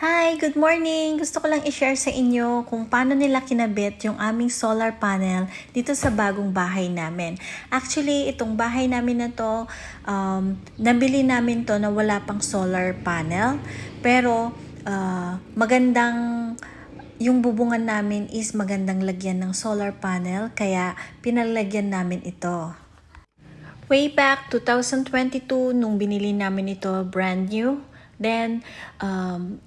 Hi, good morning! Gusto ko lang i-share sa inyo kung paano nila kinabit yung aming solar panel dito sa bagong bahay namin. Actually, itong bahay namin na to, um, nabili namin to na wala pang solar panel. Pero, uh, magandang yung bubungan namin is magandang lagyan ng solar panel, kaya pinalagyan namin ito. Way back 2022, nung binili namin ito, brand new. Then, um,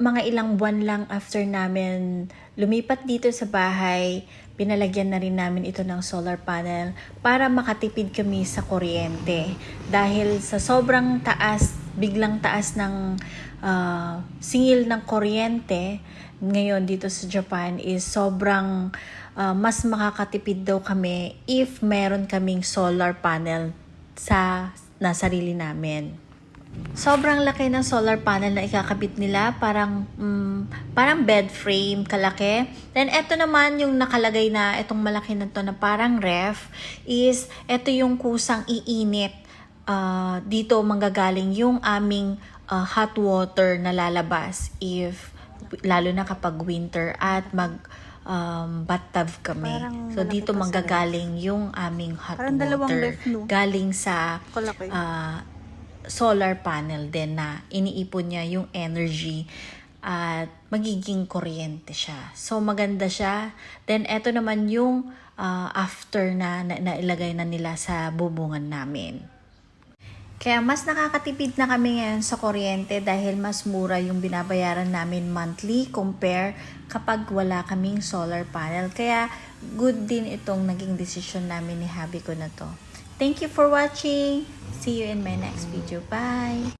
mga ilang buwan lang after namin lumipat dito sa bahay, pinalagyan na rin namin ito ng solar panel para makatipid kami sa kuryente. Dahil sa sobrang taas, biglang taas ng ah, singil ng kuryente ngayon dito sa Japan is sobrang ah, mas makakatipid daw kami if meron kaming solar panel sa na sarili namin. Sobrang laki ng solar panel na ikakabit nila, parang mm, parang bed frame kalaki. Then eto naman yung nakalagay na itong malaki na to na parang ref is eto yung kusang iinit. Ah, dito manggagaling yung aming ah, hot water na lalabas if lalo na kapag winter at mag um, bathtub kami. Parang so dito manggagaling yung aming hot Parang dalawang water ref, no? galing sa Kalaki. ah, solar panel din na iniipon niya yung energy at magiging kuryente siya. So maganda siya. Then eto naman yung ah, after na, na nailagay na nila sa bubungan namin. Kaya mas nakakatipid na kami ngayon sa kuryente dahil mas mura yung binabayaran namin monthly compare kapag wala kaming solar panel. Kaya good din itong naging desisyon namin ni Habi ko na to. Thank you for watching. See you in my next video. Bye!